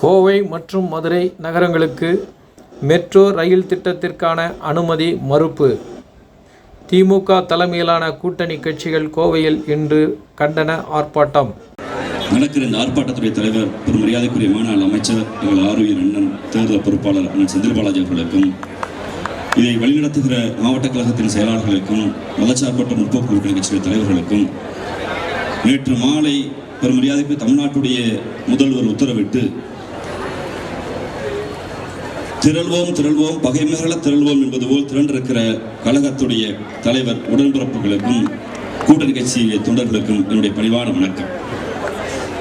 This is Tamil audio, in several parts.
கோவை மற்றும் மதுரை நகரங்களுக்கு மெட்ரோ ரயில் திட்டத்திற்கான அனுமதி மறுப்பு. திமுக தலைமையிலான கூட்டணி கட்சிகள் கோவையில் இன்று கண்டன ஆர்ப்பாட்டம். நடக்கிற இந்த ஆர்ப்பாட்டத்துடைய தலைவர் பெரும் மரியாதைக்குரிய மாநாள் அமைச்சர் எங்கள் ஆரோக்கிய அண்ணன் தேர்தல் பொறுப்பாளர் அண்ணன் செந்தில் பாலாஜி அவர்களுக்கும் இதை வழிநடத்துகிற மாவட்ட கழகத்தின் செயலாளர்களுக்கும் மதச்சார்பற்ற முற்போக்கு கூட்டணி கட்சியின் தலைவர்களுக்கும் நேற்று மாலை பெரும் மரியாதைக்கு தமிழ்நாட்டுடைய முதல்வர் உத்தரவிட்டு திரள்வோம் திரள்வோம் பகைமகள திரள்வோம் என்பது போல் திரண்டிருக்கிற கழகத்துடைய தலைவர் உடன்பிறப்புகளுக்கும் கூட்டணி கட்சி தொண்டர்களுக்கும் என்னுடைய பணிவான வணக்கம்.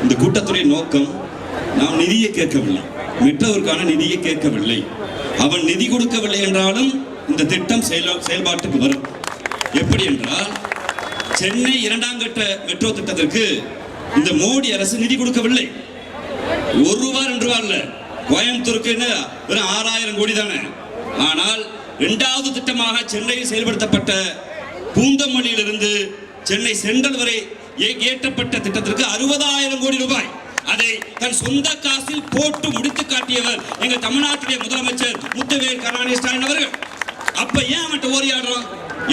இந்த கூட்டத்துடைய நோக்கம் நாம் நிதியை கேட்கவில்லை. மெட்ரோவிற்கான நிதியை கேட்கவில்லை. அவன் நிதி கொடுக்கவில்லை என்றாலும் இந்த திட்டம் செயல செயல்பாட்டுக்கு வரும். எப்படி என்றால் சென்னை இரண்டாம் கட்ட மெட்ரோ திட்டத்திற்கு இந்த மோடி அரசு நிதி கொடுக்கவில்லை. ஒரு ரூபா ரெண்டு ரூபா இல்லை கோயம்புத்தூருக்கு வெறும் ஆறாயிரம் கோடி தானே ஆனால் இரண்டாவது திட்டமாக சென்னையில் செயல்படுத்தப்பட்ட பூந்தமல்லியிலிருந்து சென்னை சென்ட்ரல் வரை ஏற்றப்பட்ட திட்டத்திற்கு அறுபதாயிரம் கோடி ரூபாய். அதை தன் சொந்த காசில் போட்டு முடித்து காட்டியவர் எங்கள் தமிழ்நாட்டுடைய முதலமைச்சர் முத்தவேல் கருணாநிதி ஸ்டாலின் அவர்கள். அப்ப ஏன் அவன்கிட்ட ஓடியாடுறோம்?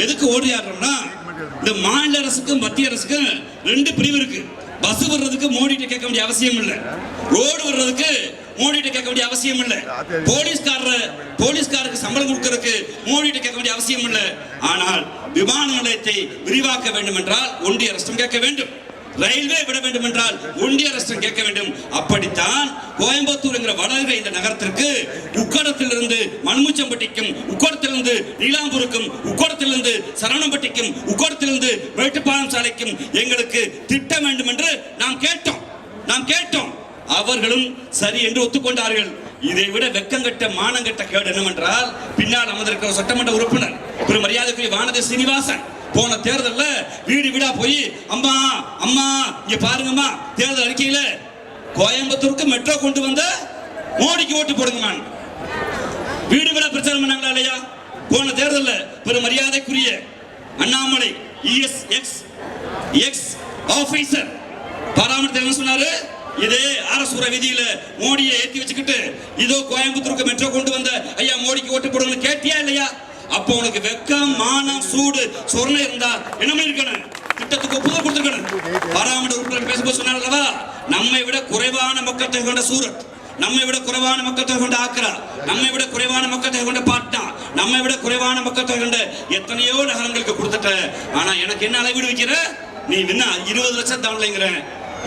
எதுக்கு ஓடியாடுறோம்னா இந்த மாநில அரசுக்கும் மத்திய அரசுக்கும் ரெண்டு பிரிவு இருக்கு. பஸ் வர்றதுக்கு மோடிட்ட கேட்க வேண்டிய அவசியம் இல்லை. ரோடு வர்றதுக்கு மோடிட்ட கேட்க வேண்டிய அவசியம் இல்லை. போலீஸ்காரர் போலீஸ்காருக்கு சம்பளம் கொடுக்கறதுக்கு மோடிட்ட கேட்க வேண்டிய அவசியம் இல்லை. ஆனால் விமான நிலையத்தை விரிவாக்க வேண்டும் என்றால் ஒன்றிய அரசும் கேட்க வேண்டும். ரயில்வே விட வேண்டும் என்றால் ஒன்றிய அரசு கேட்க வேண்டும். அப்படித்தான் கோயம்புத்தூர் என்கிற வளர்கிற இந்த நகரத்திற்கு உக்கடத்திலிருந்து மண்முச்சம்பட்டிக்கும் உக்கடத்திலிருந்து நீலாம்பூருக்கும் உக்கடத்திலிருந்து சரவணம்பட்டிக்கும் உக்கடத்திலிருந்து மேட்டுப்பாளையம் சாலைக்கும் எங்களுக்கு திட்டம் வேண்டும் என்று நாம் கேட்டோம். நாம் கேட்டோம். அவர்களும் சரி என்று ஒத்துக்கொண்டார்கள். இதை விட வெக்கங்கட்ட மானங்கட்ட கேடு என்னவென்றால் பின்னால் அமர்ந்திருக்கிற சட்டமன்ற உறுப்பினர் திரு மரியாதைக்குரிய வானதி சீனிவாசன். போன தேர்தலில் வீடு வீடா போய் அம்மா அம்மா இங்க பாருங்கம்மா தேர்தல் அறிக்கையில கோயம்புத்தூருக்கு மெட்ரோ கொண்டு வந்த மோடிக்கு ஓட்டு போடுங்கம்மா வீடு வீடா பிரச்சாரம் பண்ணாங்களா இல்லையா? போன தேர்தலில் பெரும் மரியாதைக்குரிய Annamalai ES ex ex officer பாராமரித்து என்ன சொன்னாரு? இதே அரசுர விதியில மோடியை ஏற்றி வச்சுக்கிட்டு இதோ கோயம்புத்தூருக்கு மெட்ரோ கொண்டு வந்த ஐயா மோடிக்கு ஓட்டு போடுங்கன்னு கேட்டியா இல்லையா? அப்போ உனக்கு வெக்கம் மானம் சூடு சொர்ண இருந்தா என்ன பண்ணிருக்கணும்? திட்டத்துக்கு ஒப்புதல் கொடுத்துருக்கணும். பாராமரித்து உறுப்பினர் பேசும்போது சொன்னார் அல்லவா? நம்மை விட குறைவான மக்கள் தொகை கொண்ட சூரத் நம்மை விட குறைவான மக்கள் தொகை கொண்ட ஆக்ரா நம்மை விட குறைவான மக்கள் தொகை கொண்ட பாட்னா நம்மை விட குறைவான மக்கள் தொகை கொண்ட எத்தனையோ நகரங்களுக்கு கொடுத்துட்ட. ஆனா எனக்கு என்ன அளவீடு வைக்கிற? நீ என்ன இருபது லட்சம் தவணைங்கிற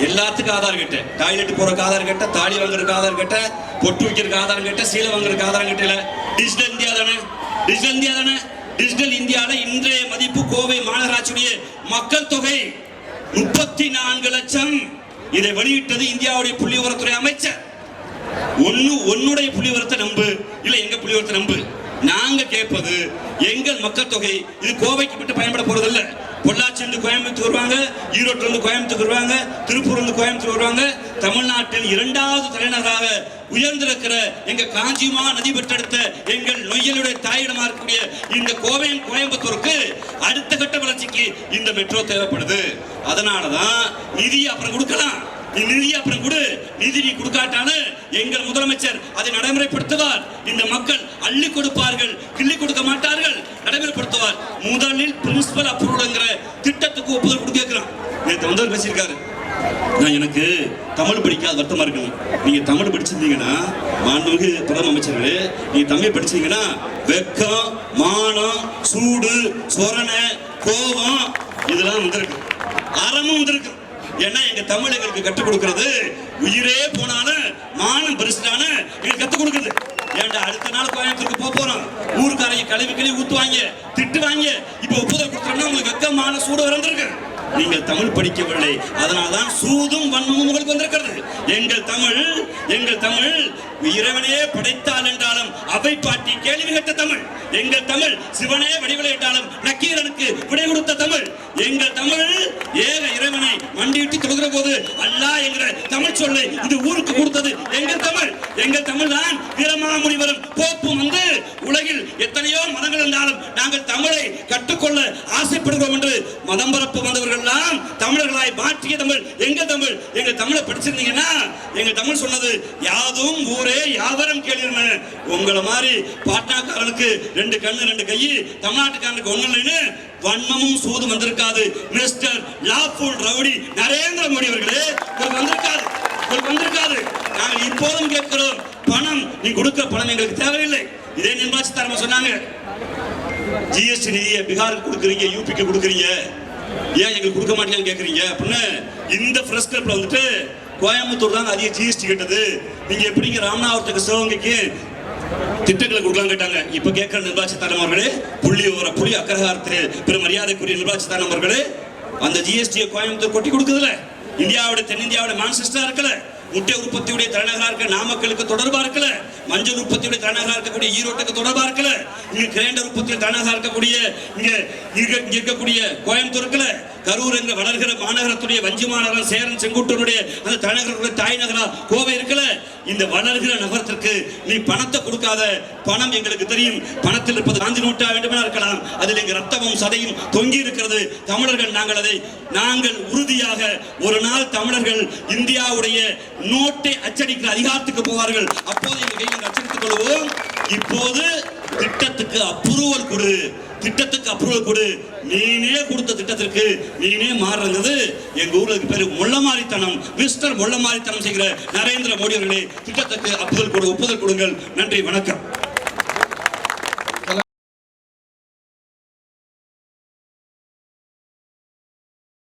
எல்லாத்துக்கும் ஆதார் கட்ட. டாய்லெட் போறதுக்கு ஆதார் கட்ட தாலி வாங்குறதுக்கு ஆதார் கட்ட பொட்டு வைக்கிறதுக்கு ஆதார் கட்ட சீலை வாங்குறதுக்கு ஆதார் கட்டல. டிஜிட்டல் இந்தியா தானே? டிஜிட்டல் இந்தியா தானே? டிஜிட்டல் இந்தியாவில் இன்றைய மதிப்பு கோவை மாநகராட்சியுடைய மக்கள் தொகை முப்பத்தி நான்கு லட்சம். இதை வெளியிட்டது இந்தியாவுடைய புள்ளி உரத்துறை அமைச்சர். ஒன்னு உன்னுடைய புலிவரத்தை நம்பு இல்ல எங்க புலிவரத்தை நம்பு. நாங்க கேட்பது எங்கள் மக்கள் தொகை. இது கோவைக்கு மட்டும் பயன்பட போறது இல்ல பொள்ளாச்சி இருந்து கோயம்புத்தூர் வருவாங்க ஈரோட்டில் இருந்து கோயம்புத்தூர் வருவாங்க திருப்பூர் இருந்து கோயம்புத்தூர் வருவாங்க. தமிழ்நாட்டில் இரண்டாவது தலைநகராக உயர்ந்திருக்கிற எங்க காஞ்சிமா நதி பெற்றெடுத்த எங்கள் நொய்யலுடைய தாயிடமா இருக்கக்கூடிய இந்த கோவை கோயம்புத்தூருக்கு அடுத்த கட்ட வளர்ச்சிக்கு இந்த மெட்ரோ தேவைப்படுது. அதனாலதான் நிதி அப்புறம் கொடுக்கலாம். நிதி அப்புறம் கொடு. நிதி நீ கொடுக்காட்டானு எங்கள் முதலமைச்சர் அதை நடைமுறைப்படுத்துவார். இந்த மக்கள் அள்ளி கொடுப்பார்கள் கிள்ளி கொடுக்க மாட்டார்கள் நடைமுறைப்படுத்துவார். முதலில் பிரின்சிபல் அப்ரூவல்ங்கிற திட்டத்துக்கு ஒப்புதல் கொடுக்கிறான் நேற்று முதல்வர் பேசியிருக்காரு. நான் எனக்கு தமிழ் படிக்காத வருத்தமா இருக்குங்க நீங்க தமிழ் படிச்சிருந்தீங்கன்னா மாண்புமிகு பிரதம அமைச்சர்களே நீங்க தமிழ் படிச்சீங்கன்னா வெக்கம் மானம் சூடு சொரணை கோபம் இதெல்லாம் வந்திருக்கு. அறமும் வந்திருக்கு. ஏன்னா எங்க தமிழ் எங்களுக்கு கற்றுக் கொடுக்கிறது? உயிரே போனாலும் மானம் பெருசுதான எங்களுக்கு கற்றுக் கொடுக்குறது ஏன்டா அடுத்த நாள் கோயம்புத்தூருக்கு போக போறோம். ஊருக்காரங்க கழுவி கழுவி ஊத்துவாங்க திட்டுவாங்க. இப்ப ஒப்புதல் கொடுத்தோம்னா உங்களுக்கு வெக்கமான சூடு வந்திருக்கு. நீங்கள் தமிழ் படிக்கவில்லை. அதனால்தான் சூதும் வண்ணமும் உங்களுக்கு வந்திருக்கிறது. எங்கள் தமிழ் எங்கள் தமிழ் இறைவனே படைத்தால் என்றாலும் அவை பாட்டி கேள்வி கேட்ட தமிழ். எங்கள் தமிழ் சிவனே வடிவிலை என்றாலும் நக்கீரனுக்கு விடை கொடுத்த தமிழ். எங்கள் தமிழ் ஏக இறைவனை மண்டியிட்டு தொழுகிற போது அல்லாஹ் என்கிற தமிழ் சொல்லை இது ஊருக்கு கொடுத்தது எங்கள் தமிழ். எங்கள் தமிழ் தான் வீரமாமுனிவரும் போப்பும் வந்து உலகில் எத்தனையோ மதங்கள் இருந்தாலும் நாங்கள் தமிழை கற்றுக்கொள்ள ஆசைப்படுகிறோம் என்று மதம் பரப்பு வந்தவர்கள் எல்லாம் தமிழர்களாய் மாற்றிய தமிழ். எங்க தமிழ். எங்க தமிழை படிச்சிருந்தீங்கன்னா எங்க தமிழ் சொன்னது யாதும் ஊரே யாவரும் கேள்வி உங்களை மாதிரி பாட்னாக்காரனுக்கு ரெண்டு கண்ணு ரெண்டு கை தமிழ்நாட்டுக்காரனுக்கு ஒண்ணு இல்லைன்னு வன்மமும் சூதும் வந்திருக்காது. Mister lawful rowdy Narendra Modi அவர்களே வந்திருக்காது வந்திருக்காது நாங்கள் இப்போதும் கேட்கிறோம் பணம் நீ கொடுக்க பணம் எங்களுக்கு தேவையில்லை. இதே நிர்மலா சீதாராமன் சொன்னாங்க. ஜிஎஸ்டி நிதியை பீகாருக்கு கொடுக்குறீங்க யூபிக்கு கொடுக்குறீங்க. ஏன் எங்களுக்கு கொடுக்க மாட்டீங்கன்னு கேட்குறீங்க அப்படின்னு இந்த ஃப்ரெஷ் கிளப்ல வந்துட்டு கோயம்புத்தூர் தான் அதிக ஜிஎஸ்டி கேட்டது. நீங்க எப்படிங்க ராமநாதபுரத்துக்கு சிவகங்கைக்கு திட்டங்களை கொடுக்கலாம் கேட்டாங்க. இப்ப கேட்கிற நிர்மலா சீதாராமன் அவர்களே புள்ளி ஓர புள்ளி அக்கரகாரத்தில் பெரும் மரியாதைக்குரிய நிர்மலா சீதாராமன் அவர்களே அந்த ஜிஎஸ்டியை கோயம்புத்தூர் கொட்டி கொடுக்குதுல. இந்தியாவோட தென்னிந்தியாவோட மான்செஸ்டரா இருக்கல முட்டை உற்பத்தியுடைய தலைநகராக இருக்க நாமக்கலுக்கு தொடர்பா இருக்கல. மஞ்சள் உற்பத்தியுடைய தலைநகராக இருக்கக்கூடிய ஈரோட்டுக்கு தொடர்பா இருக்கல. இங்க கிரைண்டர் உற்பத்தியுடைய தலைநகராக இருக்கக்கூடிய இங்க இங்க இங்க இருக்கக்கூடிய கோயம்புத்தூர் இருக்கல. கரூர் எங்க வளர்கிற மாநகரத்துடைய வஞ்சி மாநகரம் சேரன் செங்குட்டனுடைய அந்த தலைநகரத்துடைய தாய் நகரா? கோவை இருக்கல இந்த வளர்கிற நகரத்திற்கு நீ பணத்தை கொடுக்காத பணம் எங்களுக்கு தெரியும். பணத்தில் இருப்பது காந்தி நோட்டா வேண்டுமென இருக்கலாம். அதில் எங்க ரத்தமும் சதையும் தொங்கி இருக்கிறது. தமிழர்கள் நாங்கள் அதை நாங்கள் உறுதியாக ஒரு நாள் தமிழர்கள் இந்தியாவுடைய நோட்டை அச்சடிக்கிற அதிகாரத்துக்கு போவார்கள். அப்போது எங்கள் கையில் அச்சடித்துக் கொள்வோம். இப்போது திட்டத்துக்கு அப்ரூவல் கொடு. திட்டத்துக்கு அப்ரூவல் கொடு. நீனே கொடுத்த திட்டத்திற்கு நீனே மாறுறது. எங்க ஊருக்கு பேரு முள்ளமாரித்தனம். மிஸ்டர் முள்ளமாரித்தனம் செய்கிற நரேந்திர மோடி அவர்களே திட்டத்துக்கு அப்புதல் கொடு ஒப்புதல் கொடுங்கள். நன்றி வணக்கம்.